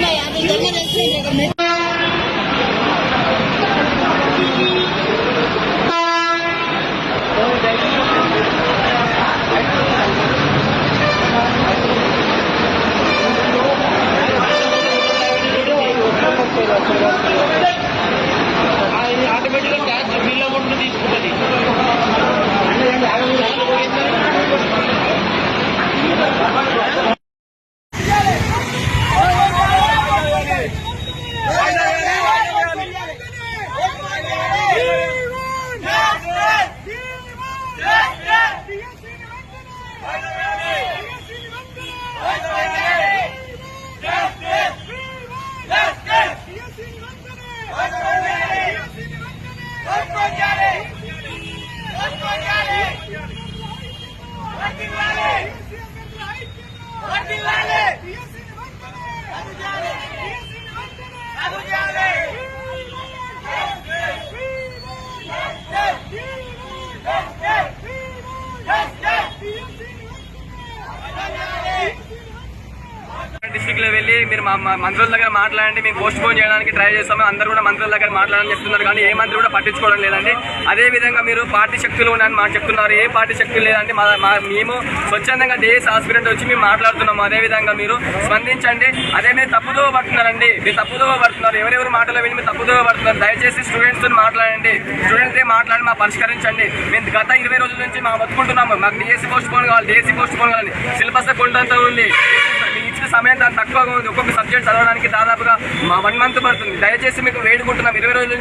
卖呀肉能不能挣这个没 ¡Aleluya! లో వెళ్ళి మీరు మా మంత్రుల దగ్గర మాట్లాడండి మేము పోస్ట్ పోన్ చేయడానికి ట్రై చేస్తాము. అందరూ కూడా మంత్రుల దగ్గర మాట్లాడాలని చెప్తున్నారు కానీ ఏ మంత్రి కూడా పట్టించుకోవడం లేదండి. అదే విధంగా మీరు పార్టీ శక్తులు ఉన్నాయని మాకు చెప్తున్నారు. ఏ పార్టీ శక్తులు లేదండి మా మా- మేము స్వచ్ఛందంగా దేశ ఆస్పిరెంట్ వచ్చి మేము మాట్లాడుతున్నాము. అదే విధంగా మీరు స్పందించండి. అదే మీరు తప్పుదో పడుతున్నారండి మీరు తప్పుదో పడుతున్నారు ఎవరెవరు మాటలు విని మీరు తప్పుదో పడుతున్నారు దయచేసి స్టూడెంట్స్తో మాట్లాడండి. స్టూడెంట్స్ మాట్లాడి మా పరిష్కరించండి. మేము గత ఇరవై రోజుల నుంచి మా బతుకుంటున్నాము. మాకు డిఎస్సీ పోస్ట్ పోన్ కావాలి. డిఎస్సీ పోస్ట్ పోన్ కావాలి. సిలబస్ కొండంత ఉంది. సమయం దాని తక్కువగా ఉంది. ఒక్కొక్క సబ్జెక్ట్ చదవడానికి దాదాపుగా మా వన్ మంత్ పడుతుంది. దయచేసి మీకు వేడుకుంటున్నాం. ఇరవై రోజుల